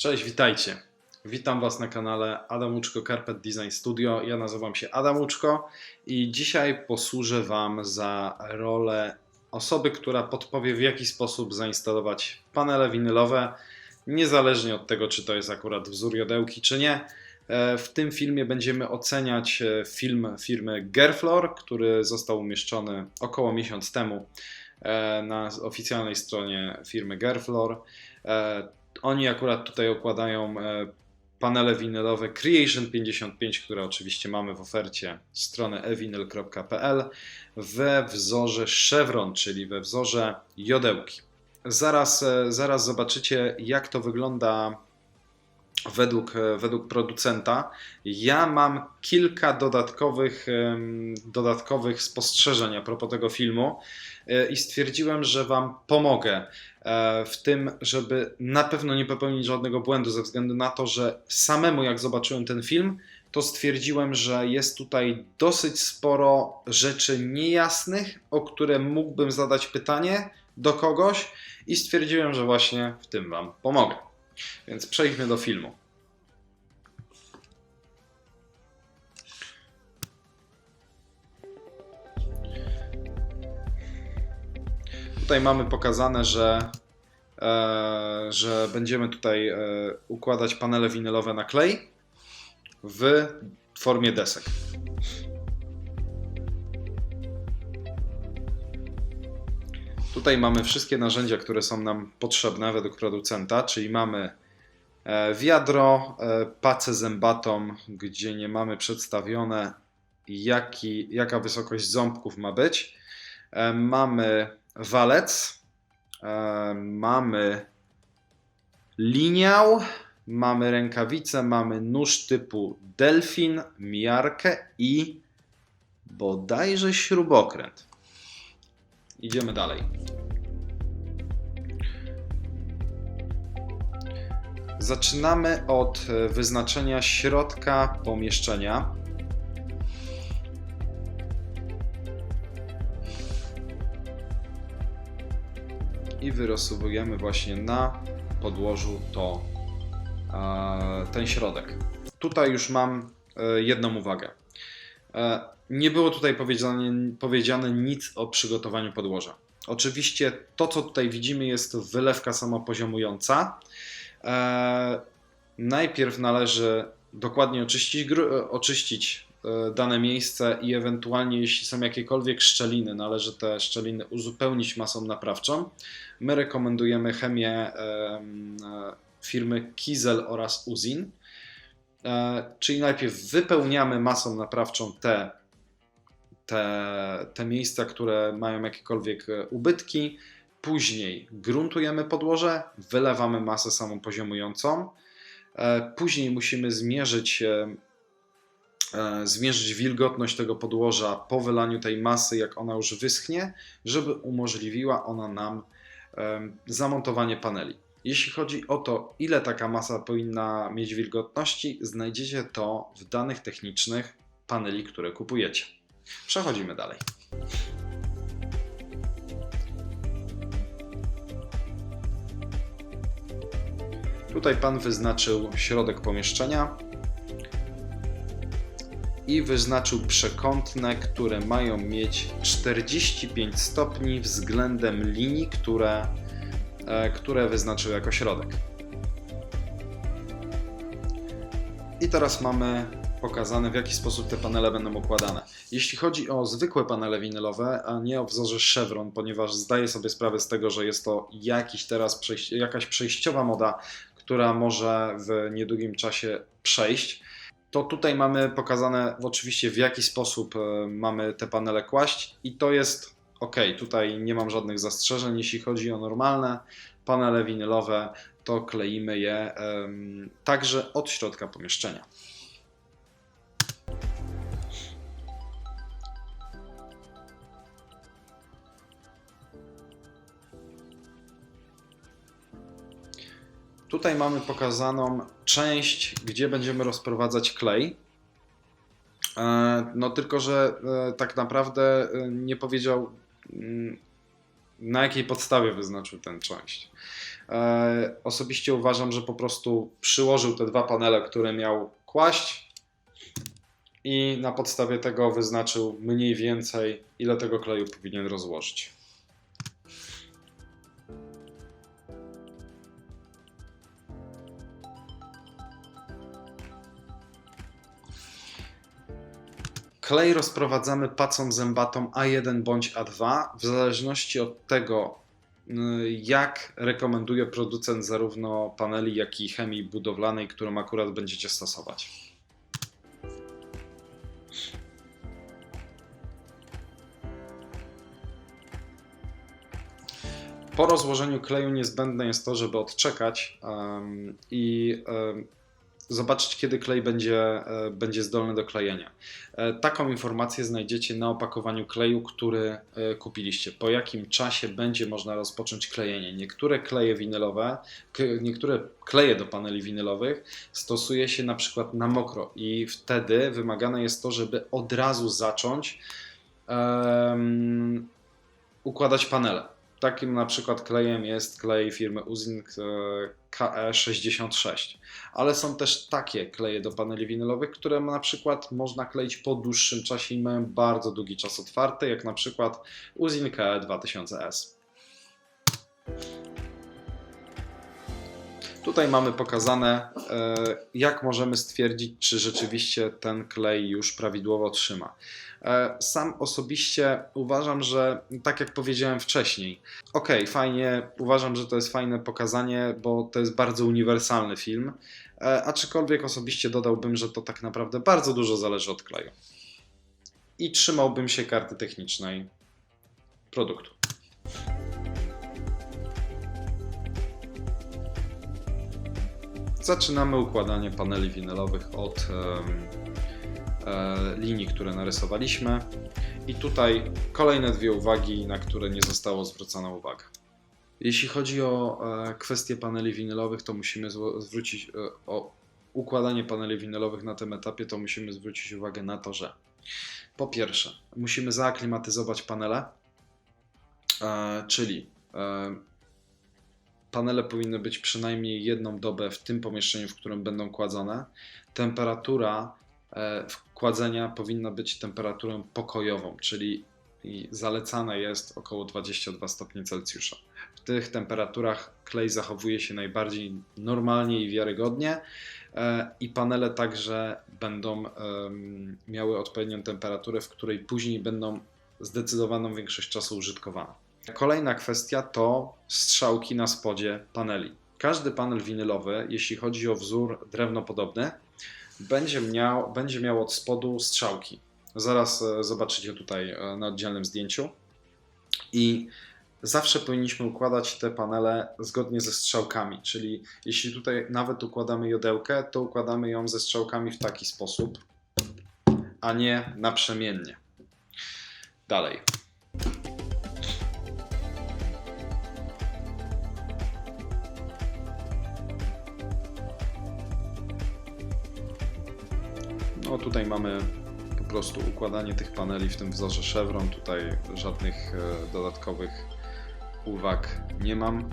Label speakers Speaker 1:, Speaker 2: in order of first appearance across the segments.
Speaker 1: Cześć, witajcie. Witam Was na kanale Adam Łuczko Carpet Design Studio. Ja nazywam się Adam Łuczko i dzisiaj posłużę Wam za rolę osoby, która podpowie w jaki sposób zainstalować panele winylowe, niezależnie od tego, czy to jest akurat wzór jodełki, czy nie. E, W tym filmie będziemy oceniać e, film firmy Gerflor, który został umieszczony około miesiąc temu e, na oficjalnej stronie firmy Gerflor. Oni akurat tutaj okładają e, panele winylowe Creation 55, które oczywiście mamy w ofercie strony evinyl.pl we wzorze chevron, czyli we wzorze jodełki. Zaraz, e, zaraz zobaczycie, jak to wygląda według, e, według producenta. Ja mam kilka dodatkowych, dodatkowych spostrzeżeń a propos tego filmu e, i stwierdziłem, że Wam pomogę e, w tym, żeby na pewno nie popełnić żadnego błędu, ze względu na to, że samemu jak zobaczyłem ten film, to stwierdziłem, że jest tutaj dosyć sporo rzeczy niejasnych, o które mógłbym zadać pytanie do kogoś i stwierdziłem, że właśnie w tym Wam pomogę. Więc przejdźmy do filmu. Tutaj mamy pokazane, że, e, że będziemy tutaj e, układać panele winylowe na klej w formie desek. Tutaj mamy wszystkie narzędzia, które są nam potrzebne według producenta, czyli mamy e, wiadro, e, pacę zębatą, gdzie nie mamy przedstawione jaki, jaka wysokość ząbków ma być. E, Mamy walec, mamy liniał, mamy rękawice, mamy nóż typu delfin, miarkę i bodajże śrubokręt. Idziemy dalej. Zaczynamy od e, wyznaczenia środka pomieszczenia. I wyrysowujemy właśnie na podłożu to e, ten środek. Tutaj już mam e, jedną uwagę. E, Nie było tutaj powiedziane, powiedziane nic o przygotowaniu podłoża. Oczywiście to, co tutaj widzimy, jest wylewka samopoziomująca. E, Najpierw należy dokładnie oczyścić, e, oczyścić dane miejsce i ewentualnie, jeśli są jakiekolwiek szczeliny, należy te szczeliny uzupełnić masą naprawczą. My rekomendujemy chemię em, firmy Kizel oraz Uzin. E, Czyli najpierw wypełniamy masą naprawczą te, te, te miejsca, które mają jakiekolwiek e, ubytki. Później gruntujemy podłoże, wylewamy masę samopoziomującą. E, Później musimy zmierzyć, zmierzyć wilgotność tego podłoża po wylaniu tej masy, jak ona już wyschnie, żeby umożliwiła ona nam zamontowanie paneli. Jeśli chodzi o to, ile taka masa powinna mieć wilgotności, znajdziecie to w danych technicznych paneli, które kupujecie. Przechodzimy dalej. Tutaj pan wyznaczył środek pomieszczenia i wyznaczył przekątne, które mają mieć 45 stopni względem linii, które, które wyznaczył jako środek. I teraz mamy pokazane, w jaki sposób te panele będą układane. Jeśli chodzi o zwykłe panele winylowe, a nie o wzorze Chevron, ponieważ zdaję sobie sprawę z tego, że jest to jakiś teraz jakaś przejściowa moda, która może w niedługim czasie przejść, to tutaj mamy pokazane oczywiście w jaki sposób e, mamy te panele kłaść i to jest ok. Tutaj nie mam żadnych zastrzeżeń. Jeśli chodzi o normalne panele winylowe, to kleimy je em, także od środka pomieszczenia. Tutaj mamy pokazaną część, gdzie będziemy rozprowadzać klej. E, No tylko, że e, tak naprawdę e, nie powiedział na jakiej podstawie wyznaczył tę część. E, Osobiście uważam, że po prostu przyłożył te dwa panele, które miał kłaść i na podstawie tego wyznaczył mniej więcej, ile tego kleju powinien rozłożyć. Klej rozprowadzamy pacą zębatą A1 bądź A2 w zależności od tego, y, jak rekomenduje producent zarówno paneli, jak i chemii budowlanej, którą akurat będziecie stosować. Po rozłożeniu kleju niezbędne jest to, żeby odczekać em, i em, zobaczyć, kiedy klej będzie, e, będzie zdolny do klejenia. E, Taką informację znajdziecie na opakowaniu kleju, który e, kupiliście. Po jakim czasie będzie można rozpocząć klejenie. Niektóre kleje winylowe, niektóre kleje do paneli winylowych stosuje się na przykład na mokro i wtedy wymagane jest to, żeby od razu zacząć em, układać panele. Takim na przykład klejem jest klej firmy Uzink e, KE66. Ale są też takie kleje do paneli winylowych, które na przykład można kleić po dłuższym czasie i mają bardzo długi czas otwarty, jak na przykład Uzink KE2000S. Tutaj mamy pokazane, e, jak możemy stwierdzić, czy rzeczywiście ten klej już prawidłowo trzyma. E, Sam osobiście uważam, że tak jak powiedziałem wcześniej, ok, fajnie, uważam, że to jest fajne pokazanie, bo to jest bardzo uniwersalny film, e, aczkolwiek osobiście dodałbym, że to tak naprawdę bardzo dużo zależy od kleju. I trzymałbym się karty technicznej produktu. Zaczynamy układanie paneli winylowych od e, linii, które narysowaliśmy. I tutaj kolejne dwie uwagi, na które nie zostało zwrócona uwaga. Jeśli chodzi o e, kwestie paneli winylowych, to musimy zwrócić e, o układanie paneli winylowych na tym etapie, to musimy zwrócić uwagę na to, że po pierwsze, musimy zaaklimatyzować panele, czyli panele powinny być przynajmniej jedną dobę w tym pomieszczeniu, w którym będą kładzone. Temperatura e, wkładzenia powinna być temperaturą pokojową, czyli zalecane jest około 22 stopnie Celsjusza. W tych temperaturach klej zachowuje się najbardziej normalnie i wiarygodnie e, i panele także będą miały odpowiednią temperaturę, w której później będą zdecydowaną większość czasu użytkowane. Kolejna kwestia to strzałki na spodzie paneli. Każdy panel winylowy, jeśli chodzi o wzór drewnopodobny, będzie miał, będzie miał od spodu strzałki. Zaraz e, zobaczycie tutaj e, na oddzielnym zdjęciu. I zawsze powinniśmy układać te panele zgodnie ze strzałkami, czyli jeśli tutaj nawet układamy jodełkę, to układamy ją ze strzałkami w taki sposób, a nie naprzemiennie. Dalej. No tutaj mamy po prostu układanie tych paneli w tym wzorze chevron. Tutaj żadnych e, dodatkowych uwag nie mam.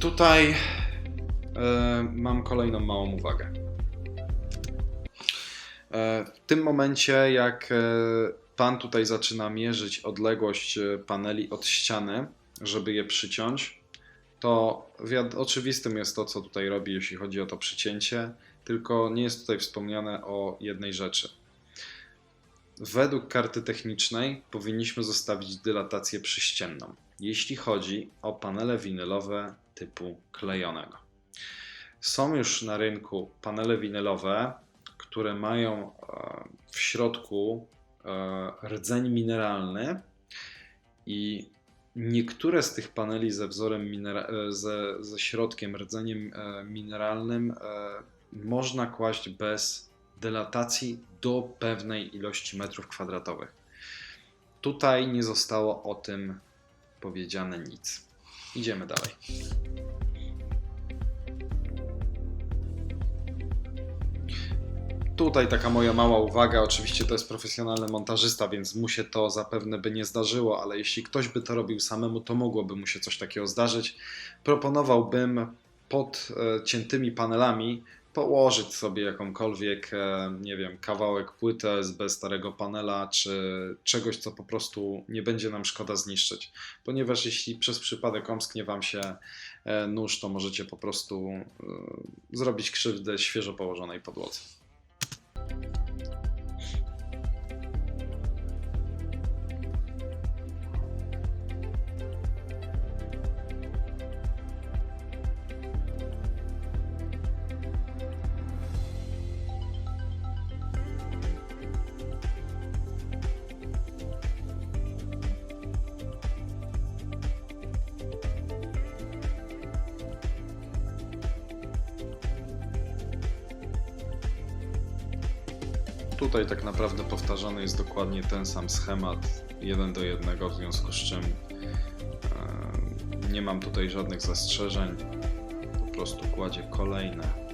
Speaker 1: Tutaj e, mam kolejną małą uwagę. E, w tym momencie, jak e, pan tutaj zaczyna mierzyć odległość paneli od ściany, żeby je przyciąć, to oczywistym jest to, co tutaj robi, jeśli chodzi o to przycięcie, tylko nie jest tutaj wspomniane o jednej rzeczy. Według karty technicznej powinniśmy zostawić dylatację przyścienną, jeśli chodzi o panele winylowe typu klejonego. Są już na rynku panele winylowe, które mają e, w środku e, rdzeń mineralny i niektóre z tych paneli ze wzorem e, ze, ze środkiem rdzeniem mineralnym można kłaść bez dylatacji do pewnej ilości metrów kwadratowych. Tutaj nie zostało o tym powiedziane nic. Idziemy dalej. Tutaj taka moja mała uwaga, oczywiście to jest profesjonalny montażysta, więc mu się to zapewne by nie zdarzyło, ale jeśli ktoś by to robił samemu, to mogłoby mu się coś takiego zdarzyć. Proponowałbym pod e, ciętymi panelami położyć sobie jakąkolwiek, e, nie wiem, kawałek płyty OSB starego panela, czy czegoś, co po prostu nie będzie nam szkoda zniszczyć. Ponieważ jeśli przez przypadek omsknie Wam się e, nóż, to możecie po prostu zrobić krzywdę świeżo położonej podłodze. Tutaj tak naprawdę powtarzany jest dokładnie ten sam schemat, jeden do jednego, w związku z czym e, nie mam tutaj żadnych zastrzeżeń. Po prostu kładzie kolejne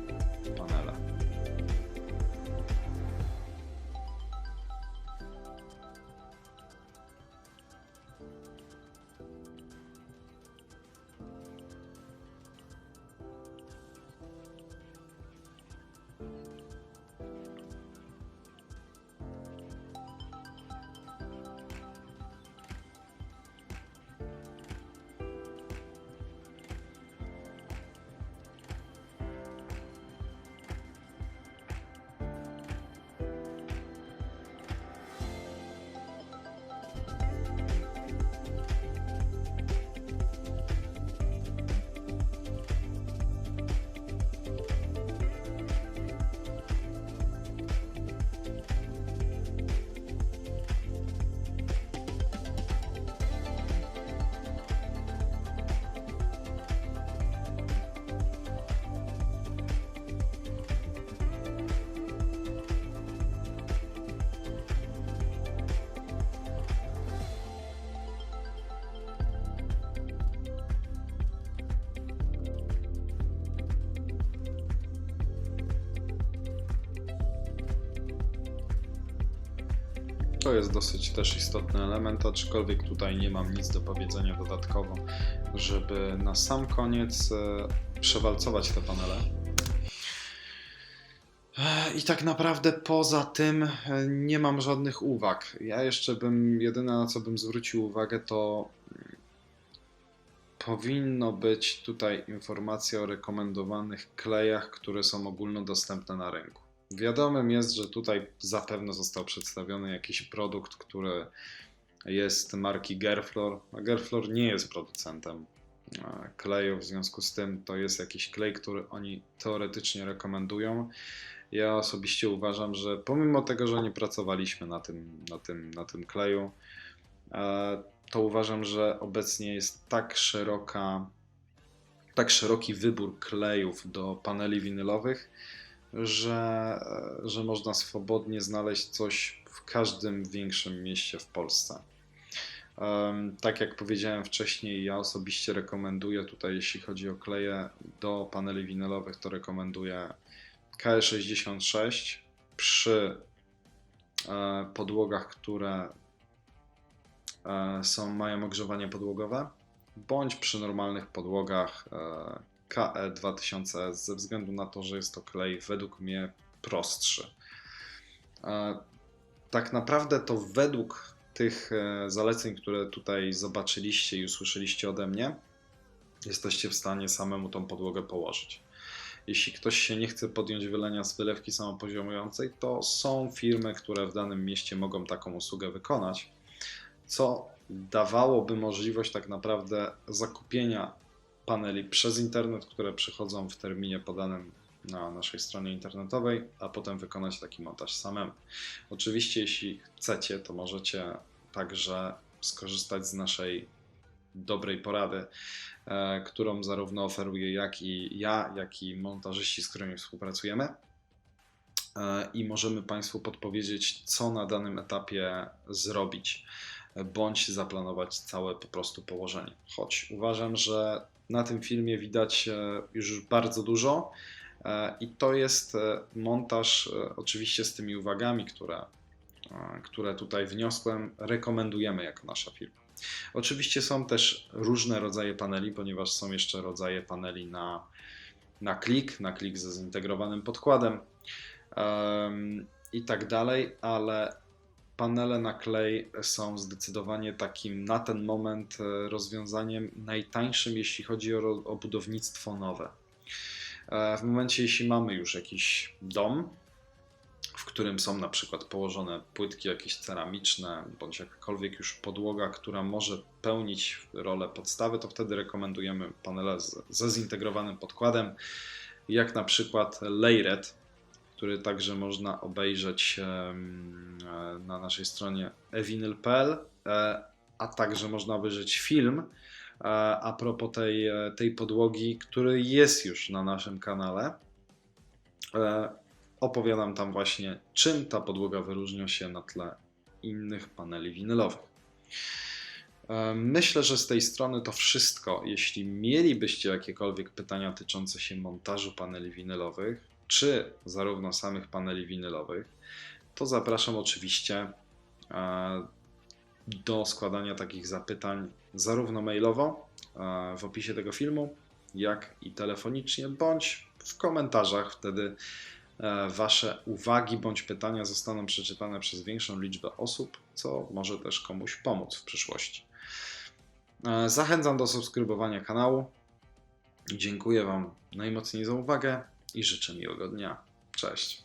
Speaker 1: To jest dosyć też istotny element, aczkolwiek tutaj nie mam nic do powiedzenia dodatkowo, żeby na sam koniec e, przewalcować te panele. E, I tak naprawdę poza tym e, nie mam żadnych uwag. Ja jeszcze bym, jedyne na co bym zwrócił uwagę to mm, powinno być tutaj informacja o rekomendowanych klejach, które są ogólnodostępne na rynku. Wiadomym jest, że tutaj zapewne został przedstawiony jakiś produkt, który jest marki Gerflor. A Gerflor nie jest producentem kleju, w związku z tym to jest jakiś klej, który oni teoretycznie rekomendują. Ja osobiście uważam, że pomimo tego, że nie pracowaliśmy na tym, na tym, na tym kleju, e, to uważam, że obecnie jest tak szeroka, tak szeroki wybór klejów do paneli winylowych, że, że można swobodnie znaleźć coś w każdym większym mieście w Polsce. Tak jak powiedziałem wcześniej, ja osobiście rekomenduję tutaj, jeśli chodzi o kleje do paneli winylowych, to rekomenduję KE66 przy e, podłogach, które e, są, mają ogrzewanie podłogowe, bądź przy normalnych podłogach e, KE 2000 ze względu na to, że jest to klej według mnie prostszy. E, tak naprawdę to według tych e, zaleceń, które tutaj zobaczyliście i usłyszeliście ode mnie, jesteście w stanie samemu tą podłogę położyć. Jeśli ktoś się nie chce podjąć wylenia z wylewki samopoziomującej, to są firmy, które w danym mieście mogą taką usługę wykonać, co dawałoby możliwość tak naprawdę zakupienia paneli przez internet, które przychodzą w terminie podanym na naszej stronie internetowej, a potem wykonać taki montaż samemu. Oczywiście, jeśli chcecie, to możecie także skorzystać z naszej dobrej porady, e, którą zarówno oferuję jak i ja, jak i montażyści, z którymi współpracujemy. E, I możemy Państwu podpowiedzieć, co na danym etapie zrobić. bądź zaplanować całe po prostu położenie. Choć uważam, że na tym filmie widać e, już bardzo dużo e, i to jest e, montaż oczywiście z tymi uwagami, które, które tutaj wniosłem, rekomendujemy jako nasza firma. Oczywiście są też różne rodzaje paneli, ponieważ są jeszcze rodzaje paneli na, na klik, na klik ze zintegrowanym podkładem em, i tak dalej, ale panele na klej są zdecydowanie takim na ten moment e, rozwiązaniem najtańszym, jeśli chodzi o, o budownictwo nowe. E, W momencie, jeśli mamy już jakiś dom, w którym są na przykład położone płytki jakieś ceramiczne, bądź jakakolwiek już podłoga, która może pełnić rolę podstawy, to wtedy rekomendujemy panele z, ze zintegrowanym podkładem, jak na przykład Layred, który także można obejrzeć e, na naszej stronie evinyl.pl, e, a także można obejrzeć film e, a propos tej, tej podłogi, który jest już na naszym kanale. Opowiadam tam właśnie, czym ta podłoga wyróżnia się na tle innych paneli winylowych. Myślę, że z tej strony to wszystko. Jeśli mielibyście jakiekolwiek pytania dotyczące się montażu paneli winylowych, czy zarówno samych paneli winylowych, to zapraszam oczywiście e, do składania takich zapytań zarówno mailowo e, w opisie tego filmu, jak i telefonicznie, bądź w komentarzach. Wtedy e, Wasze uwagi bądź pytania zostaną przeczytane przez większą liczbę osób, co może też komuś pomóc w przyszłości. Zachęcam do subskrybowania kanału. Dziękuję Wam najmocniej za uwagę i życzę miłego dnia. Cześć.